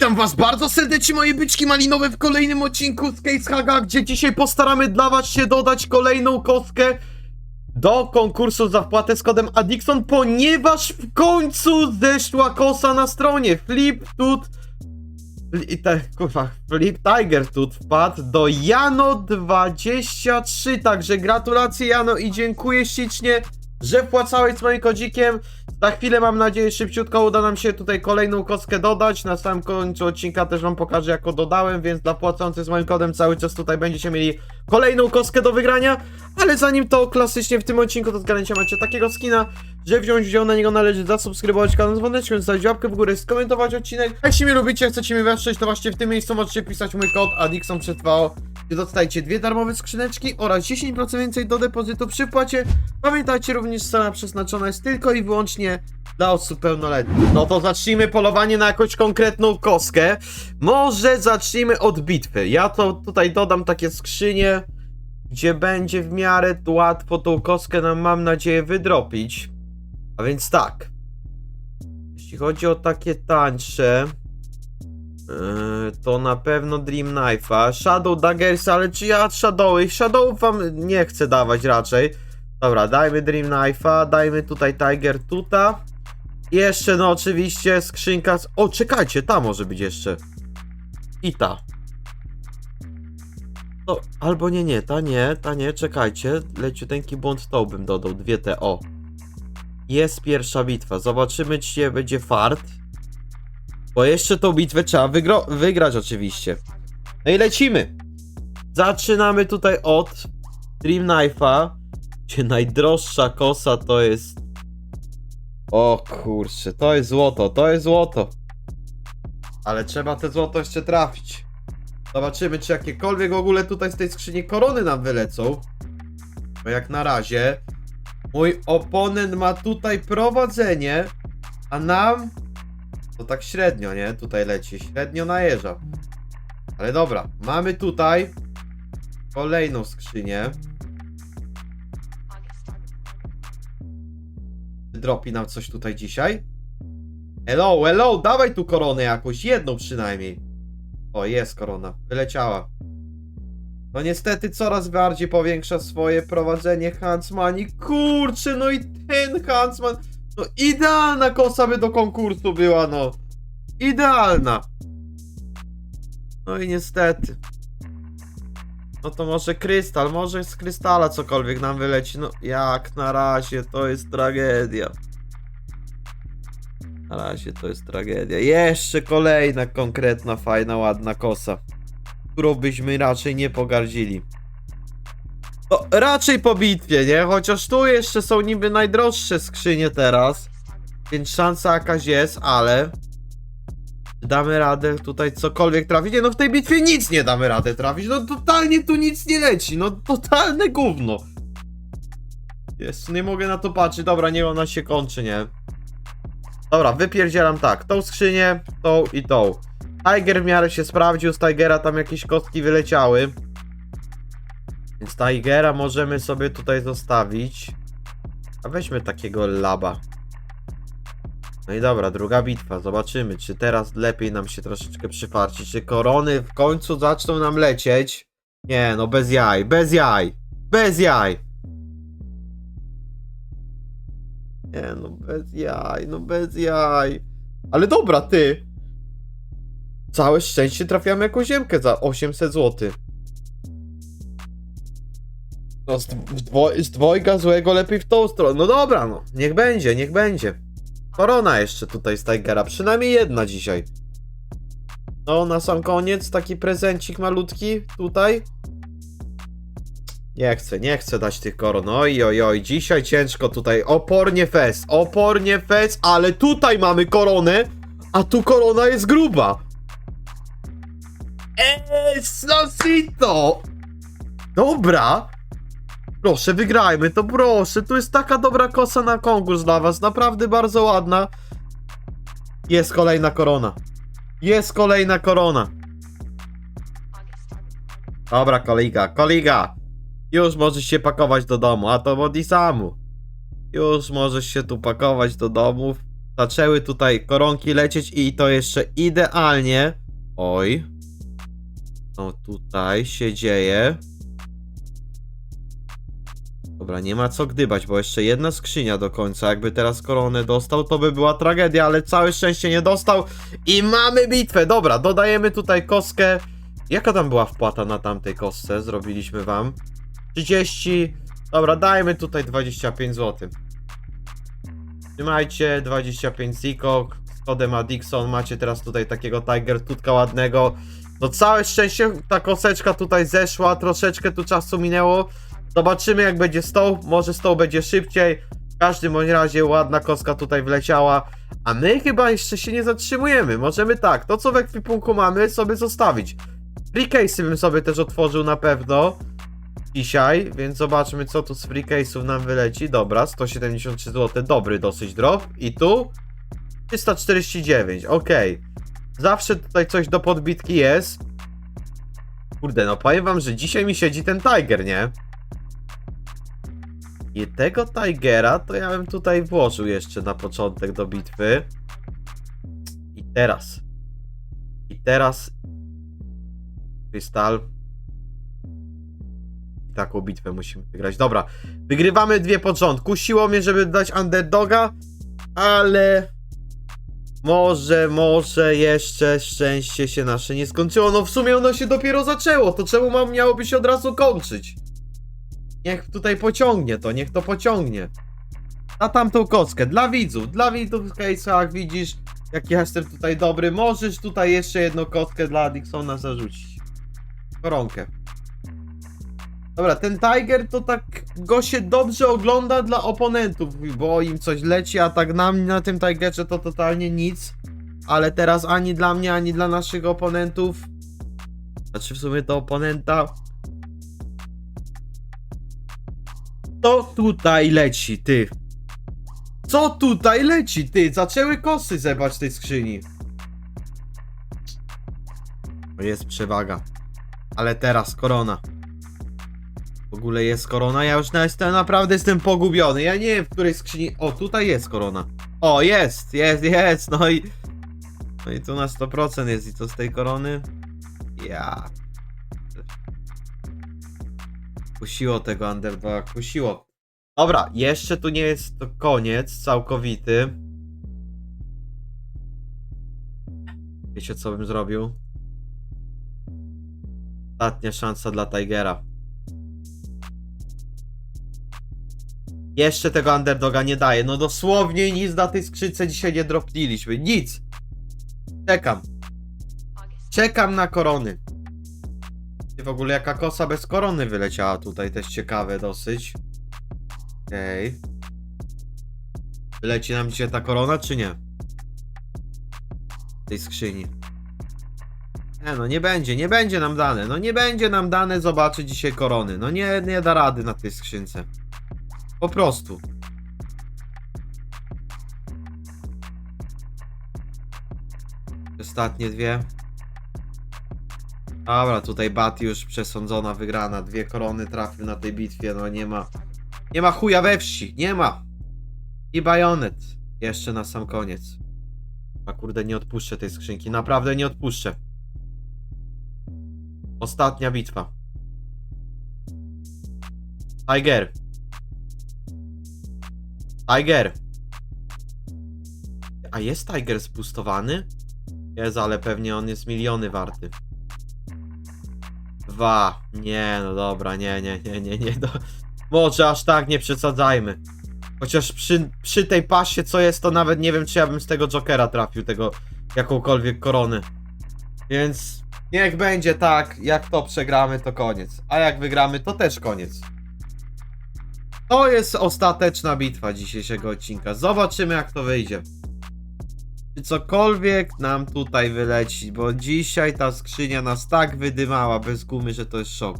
Witam was bardzo serdecznie moje byczki malinowe w kolejnym odcinku z Case Haga, gdzie dzisiaj postaramy dla was się dodać kolejną kostkę do konkursu za wpłatę z kodem Adixon, ponieważ w końcu zeszła kosa na stronie. Flip Tut te, kurwa, Flip Tiger Tut wpadł do Jano23, także gratulacje Jano i dziękuję ślicznie, że wpłacałeś z moim kodzikiem. Za chwilę mam nadzieję szybciutko uda nam się tutaj kolejną kostkę dodać. Na samym końcu odcinka też wam pokażę jak dodałem, więc dla płacących z moim kodem cały czas tutaj będziecie mieli kolejną kostkę do wygrania. Ale zanim to klasycznie w tym odcinku to zgarnięcie macie takiego skina, że wziąć udział na niego należy zasubskrybować kanał dzwoneczkiem, zostawić łapkę w górę, skomentować odcinek. A jeśli mnie lubicie, chcecie mnie wesprzeć, to właśnie w tym miejscu możecie pisać mój kod Adixon przetrwało gdzie dostajecie dwie darmowe skrzyneczki oraz 10% więcej do depozytu przy wpłacie. Pamiętajcie również, cena przeznaczona jest tylko i wyłącznie dla osób pełnoletnich. No to zacznijmy polowanie na jakąś konkretną kostkę. Może zacznijmy od bitwy. Ja to tutaj dodam takie skrzynie, gdzie będzie w miarę łatwo tą kostkę nam, mam nadzieję, wydropić. A więc tak. Jeśli chodzi o takie tańsze, Yy, to na pewno Dream Knife'a. Shadow Daggers, ale czy ja Shadowy? Shadowów wam nie chcę dawać raczej. Dobra, dajmy Dream Knife'a, dajmy tutaj Tiger Tuta. Jeszcze, no oczywiście, skrzynka z... O, czekajcie, ta może być jeszcze. I ta. To, albo nie, nie, ta nie, ta nie, czekajcie. Leciuteńki błąd tą bym dodał, dwie te, o. Jest pierwsza bitwa, zobaczymy czy będzie fart. Bo jeszcze tą bitwę trzeba wygrać oczywiście. No i lecimy. Zaczynamy tutaj od Dream Knife'a, gdzie najdroższa kosa to jest... O kurczę, to jest złoto, to jest złoto. Ale trzeba te złoto jeszcze trafić. Zobaczymy, czy jakiekolwiek w ogóle tutaj z tej skrzyni korony nam wylecą. Bo jak na razie mój oponent ma tutaj prowadzenie, a nam to tak średnio, nie? Tutaj leci. Średnio najeżdża. Ale dobra, mamy tutaj kolejną skrzynię. Dropi nam coś tutaj dzisiaj. Hello, hello, dawaj tu koronę jakąś, jedną przynajmniej. O, jest korona, wyleciała. No niestety coraz bardziej powiększa swoje prowadzenie Huntsmani. Kurczę, no i ten Huntsman... No idealna kosa by do konkursu była, no. Idealna. No i niestety. No to może krystal, może z krystala cokolwiek nam wyleci. No jak na razie to jest tragedia. Na razie to jest tragedia. Jeszcze kolejna konkretna, fajna, ładna kosa. Którą byśmy raczej nie pogardzili. No, raczej po bitwie, nie? Chociaż tu jeszcze są niby najdroższe skrzynie teraz. Więc szansa jakaś jest, ale... Czy damy radę tutaj cokolwiek trafić? Nie, no w tej bitwie nic nie damy radę trafić. No totalnie tu nic nie leci. No totalne gówno. Jest, nie mogę na to patrzeć. Dobra, nie ona się kończy, nie? Dobra, wypierdzielam tak. Tą skrzynię, tą i tą. Tiger w miarę się sprawdził. Z Tigera tam jakieś kostki wyleciały. Więc Tigera możemy sobie tutaj zostawić. A weźmy takiego laba. No i dobra, druga bitwa. Zobaczymy, czy teraz lepiej nam się troszeczkę przyfarci. Czy korony w końcu zaczną nam lecieć? Nie, no bez jaj, bez jaj, bez jaj. Nie, no bez jaj, no bez jaj. Ale dobra, ty. Całe szczęście trafiamy jakąś ziemkę za 800 zł. No z, z dwojga złego lepiej w tą stronę. No dobra, no. Niech będzie, niech będzie. Korona jeszcze tutaj z Tigera. Przynajmniej jedna dzisiaj. No, na sam koniec taki prezencik malutki tutaj. Nie chcę, nie chcę dać tych koron. Oj, oj, oj, dzisiaj ciężko tutaj. Opornie fest, opornie fest, ale tutaj mamy koronę, a tu korona jest gruba. Eee, Slosito! Dobra. Proszę, wygrajmy to, proszę. Tu jest taka dobra kosa na konkurs dla was. Naprawdę bardzo ładna. Jest kolejna korona. Jest kolejna korona. Dobra, kolega, kolega. Już możesz się pakować do domu, a to Bodisamu. Już możesz się tu pakować do domów. zaczęły tutaj koronki lecieć i to jeszcze idealnie. Oj. No tutaj się dzieje. Dobra, nie ma co gdybać, bo jeszcze jedna skrzynia do końca. Jakby teraz koronę dostał, to by była tragedia, ale całe szczęście nie dostał. I mamy bitwę. Dobra, dodajemy tutaj kostkę. Jaka tam była wpłata na tamtej kostce? Zrobiliśmy wam. 30. Dobra, dajmy tutaj 25 zł. Trzymajcie, 25 zikok. Z kodem Adixon macie teraz tutaj takiego Tiger Tutka ładnego. No całe szczęście ta koseczka tutaj zeszła, troszeczkę tu czasu minęło. Zobaczymy jak będzie stoł, może stoł będzie szybciej. W każdym bądź razie ładna koska tutaj wleciała. A my chyba jeszcze się nie zatrzymujemy. Możemy tak, to co w ekwipunku mamy sobie zostawić. Free case'y bym sobie też otworzył na pewno dzisiaj, więc zobaczmy co tu z free case'ów nam wyleci. Dobra, 173 zł, dobry dosyć drop. I tu 349, ok. Zawsze tutaj coś do podbitki jest. Kurde, no powiem wam, że dzisiaj mi siedzi ten Tiger, nie? I tego Tigera to ja bym tutaj włożył jeszcze na początek do bitwy. I teraz. I teraz. Krystal. I taką bitwę musimy wygrać. Dobra, wygrywamy dwie początku. Siło mnie, żeby dać underdoga, ale może, może jeszcze szczęście się nasze nie skończyło. No w sumie ono się dopiero zaczęło. To czemu mam miałoby się od razu kończyć? Niech tutaj pociągnie to, niech to pociągnie. Na tamtą kockę, dla widzów, dla widzów w case'ach widzisz, jaki ja jestem tutaj dobry. Możesz tutaj jeszcze jedną kotkę dla Dixona zarzucić. Koronkę. Dobra, ten Tiger to tak go się dobrze ogląda dla oponentów, bo im coś leci, a tak na na tym Tigerze to totalnie nic. Ale teraz ani dla mnie, ani dla naszych oponentów. Znaczy w sumie to oponenta. To tutaj leci, ty. Co tutaj leci, ty? Zaczęły kosy zebać tej skrzyni. Jest przewaga. Ale teraz korona. W ogóle jest korona, ja już na- jestem, naprawdę jestem pogubiony. Ja nie wiem, w której skrzyni... O, tutaj jest korona. O, jest, jest, jest, no i... No i tu na 100% jest i co z tej korony? Ja... Kusiło tego underdoga, kusiło. Dobra, jeszcze tu nie jest to koniec całkowity. Wiecie co bym zrobił? Ostatnia szansa dla Tigera. Jeszcze tego underdoga nie daje. No dosłownie nic na tej skrzynce dzisiaj nie dropniliśmy. Nic. Czekam. Czekam na korony. W ogóle jaka kosa bez korony wyleciała tutaj, też ciekawe dosyć. Okej. Wyleci nam dzisiaj ta korona, czy nie? W tej skrzyni. Nie no, nie będzie, nie będzie nam dane. No nie będzie nam dane zobaczyć dzisiaj korony. No nie, nie da rady na tej skrzynce. Po prostu. Ostatnie dwie. Dobra, tutaj Bat już przesądzona, wygrana. Dwie korony trafił na tej bitwie, no nie ma. Nie ma chuja we wsi, nie ma. I bajonet. Jeszcze na sam koniec. A kurde, nie odpuszczę tej skrzynki. Naprawdę nie odpuszczę. Ostatnia bitwa. Tiger. Tiger. A jest Tiger spustowany? Jest, ale pewnie on jest miliony warty. Dwa. Nie, no dobra, nie, nie, nie, nie, nie. Do... Może aż tak nie przesadzajmy. Chociaż przy, przy tej pasie co jest, to nawet nie wiem, czy ja bym z tego Jokera trafił, tego jakąkolwiek koronę. Więc niech będzie tak, jak to przegramy, to koniec. A jak wygramy, to też koniec. To jest ostateczna bitwa dzisiejszego odcinka. Zobaczymy, jak to wyjdzie. Czy cokolwiek nam tutaj wyleci, bo dzisiaj ta skrzynia nas tak wydymała bez gumy, że to jest szok.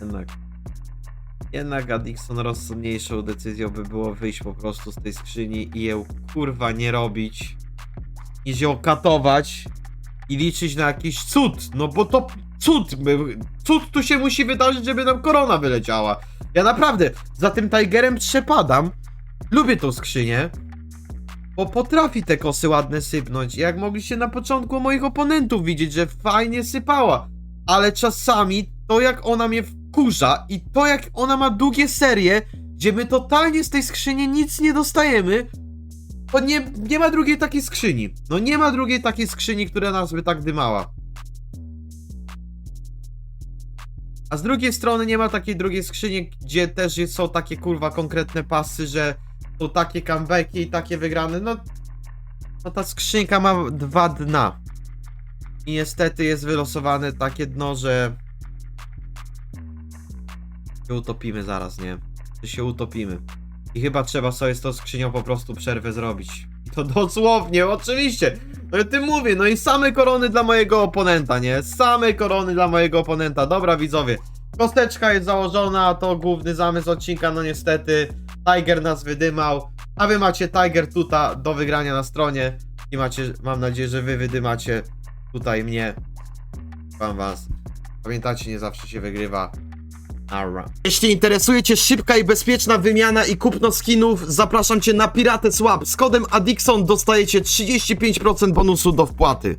Jednak. Jednak Adixon rozsądniejszą decyzją by było wyjść po prostu z tej skrzyni i ją kurwa nie robić. Niż ją katować i liczyć na jakiś cud. No bo to cud, cud tu się musi wydarzyć, żeby nam korona wyleciała. Ja naprawdę za tym Tigerem przepadam. Lubię tą skrzynię. Bo potrafi te kosy ładne sypnąć. Jak mogliście na początku moich oponentów widzieć, że fajnie sypała. Ale czasami to jak ona mnie wkurza i to jak ona ma długie serie, gdzie my totalnie z tej skrzyni nic nie dostajemy, bo nie, nie ma drugiej takiej skrzyni. No nie ma drugiej takiej skrzyni, która nas by tak dymała. A z drugiej strony nie ma takiej drugiej skrzyni, gdzie też są takie kurwa konkretne pasy, że są takie comebacki i takie wygrane. No, no ta skrzynka ma dwa dna. I niestety jest wylosowane takie dno, że się utopimy zaraz, nie? Że się utopimy. I chyba trzeba sobie z tą skrzynią po prostu przerwę zrobić. To dosłownie, oczywiście. No i tym mówię, no i same korony dla mojego oponenta, nie? Same korony dla mojego oponenta. Dobra, widzowie. Kosteczka jest założona, to główny zamysł odcinka, no niestety. Tiger nas wydymał, a wy macie Tiger tuta do wygrania na stronie. I macie, mam nadzieję, że wy wydymacie tutaj mnie. Wam was. Pamiętacie, nie zawsze się wygrywa. Ara. Jeśli interesuje Cię szybka i bezpieczna wymiana i kupno skinów, zapraszam Cię na Pirates Swap. Z kodem Adixon dostajecie 35% bonusu do wpłaty.